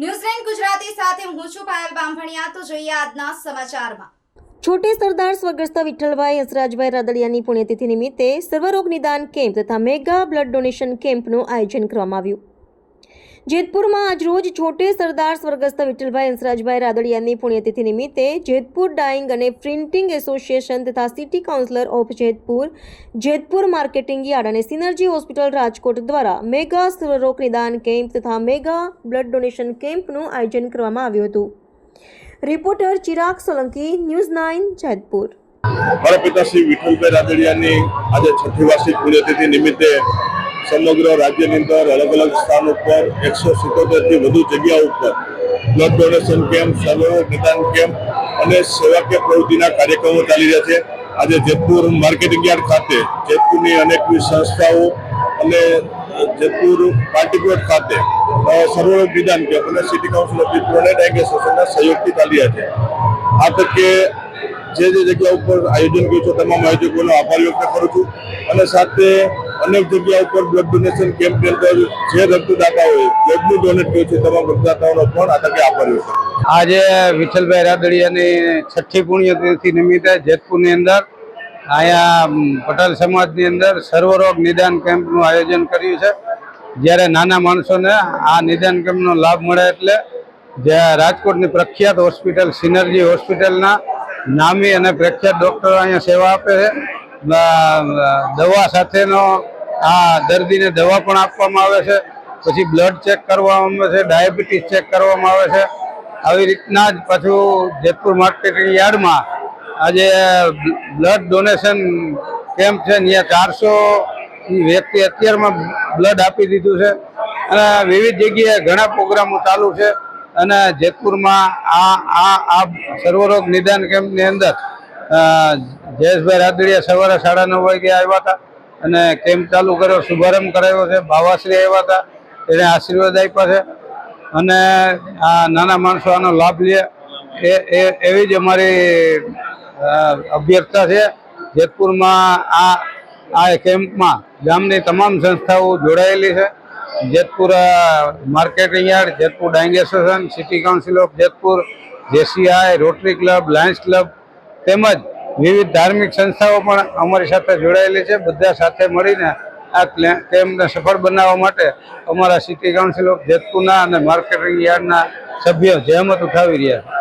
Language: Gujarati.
ન્યૂઝલેન્ડ ગુજરાતી સાથે હું છું પાયલ બામભણિયા. તો જોઈએ આજના સમાચારમાં. છોટે સરદાર સ્વર્ગસ્થ વિઠ્ઠલભાઈ હસરાજભાઈ રાદડિયાની પુણ્યતિથિ નિમિત્તે સર્વરોગ નિદાન કેમ્પ તથા મેગા બ્લડ ડોનેશન કેમ્પનું આયોજન કરવામાં આવ્યું. જેતપુરમાં આજરોજ છોટે સરદાર સ્વર્ગસ્થ વિઠ્ઠલભાઈ હંસરાજભાઈ રાદડિયાની પુણ્યતિથિ નિમિત્તે જેતપુર ડાઇંગ અને પ્રિન્ટિંગ એસોસિએશન તથા city councillor of Jetpur Jetpur marketing yard અને સિનર્જી હોસ્પિટલ રાજકોટ દ્વારા મેગા સર્વરોગ નિદાન કેમ્પ તથા મેગા બ્લડ ડોનેશન કેમ્પનું આયોજન કરવામાં આવ્યું હતું. Reporter Chirag Solanki, news nine, Jetpur. મારા પિતા શ્રી વિઠ્ઠલભાઈ રાદડિયાની આજે છઠ્ઠી વાર્ષિક પુણ્યતિથિ નિમિત્તે સમગ્ર રાજ્યની અંદર અલગ અલગ સ્થાન ઉપર એકસો સિત્તોતેરથી વધુ જગ્યા ઉપર બ્લડ ડોનેશન કેમ્પ સર્વે નિદાન કેમ્પ અને સેવાકીય પ્રવૃત્તિના કાર્યક્રમો ચાલી રહ્યા છે. આજે જેતપુર માર્કેટિંગ યાર્ડ ખાતે, જેતપુરની અનેકવિધ સંસ્થાઓ અને જેતપુર પાર્ટી ખાતે સર્વે નિદાન કેમ્પ અને સિટી કાઉન્સિલ ઓફ જેતપુર અને ડાયગ એસોસિએશનના સહયોગથી ચાલી રહ્યા છે. આ તકે જે જે જગ્યા ઉપર આયોજન કર્યું છે, તમામ આયોજકોનો આભાર વ્યક્ત કરું છું. અને સાથે અનેક જગ્યા ઉપર બ્લડ ડોનેશન કેમ્પ અંદર જે રક્તદાતાઓએ બ્લડનું ડોનેટ કર્યું છે, તમામ રક્તદાતાઓનો પણ આ તકે આભાર વ્યક્ત આજે વિઠ્ઠલભાઈ રાદડિયાની છઠ્ઠી પુણ્યતિથિ નિમિત્તે જેતપુરની અંદર અહીંયા પટેલ સમાજની અંદર સર્વરોગ નિદાન કેમ્પનું આયોજન કર્યું છે. જ્યારે નાના માણસોને આ નિદાન કેમ્પનો લાભ મળે એટલે જે રાજકોટની પ્રખ્યાત હોસ્પિટલ, સિનર્જી હોસ્પિટલના નામી અને પ્રખ્યાત ડૉક્ટરો અહીંયા સેવા આપે છે. દવા સાથેનો આ દર્દીને દવા પણ આપવામાં આવે છે. પછી બ્લડ ચેક કરવામાં આવે છે ડાયાબિટીસ ચેક કરવામાં આવે છે. આવી રીતના જ પાછું જેતપુર માર્કેટિંગ યાર્ડમાં આજે બ્લડ ડોનેશન કેમ્પ છે ત્યાં ચારસો વ્યક્તિ અત્યારમાં બ્લડ આપી દીધું છે. અને વિવિધ જગ્યાએ ઘણા પ્રોગ્રામો ચાલુ છે. અને જેતપુરમાં આ આ આ સર્વરોગ નિદાન કેમ્પની અંદર જયેશભાઈ રાદડિયા સવારે સાડા નવ વાગે આવ્યા હતા. અને કેમ્પ ચાલુ કર્યો, શુભારંભ કરાયો છે. બાવાશ્રી આવ્યા હતા, એને આશીર્વાદ આપ્યા છે. અને આ નાના માણસો આનો લાભ લે. એ એવી જ અમારી અભ્યર્થના છે. જેતપુરમાં આ આ કેમ્પમાં ગામની તમામ સંસ્થાઓ જોડાયેલી છે. Jetpur marketing yard, Jetpur dyeing association, city council of Jetpur, JCI, rotary club, lions club તેમજ વિવિધ ધાર્મિક સંસ્થાઓ પણ અમારી સાથે જોડાયેલી છે. બધા સાથે મળીને આ કેમ્પને સફળ બનાવવા માટે અમારા સિટી કાઉન્સિલ ઓફ જેતપુરના અને માર્કેટિંગ યાર્ડના સભ્યો જહેમત ઉઠાવી રહ્યા છે.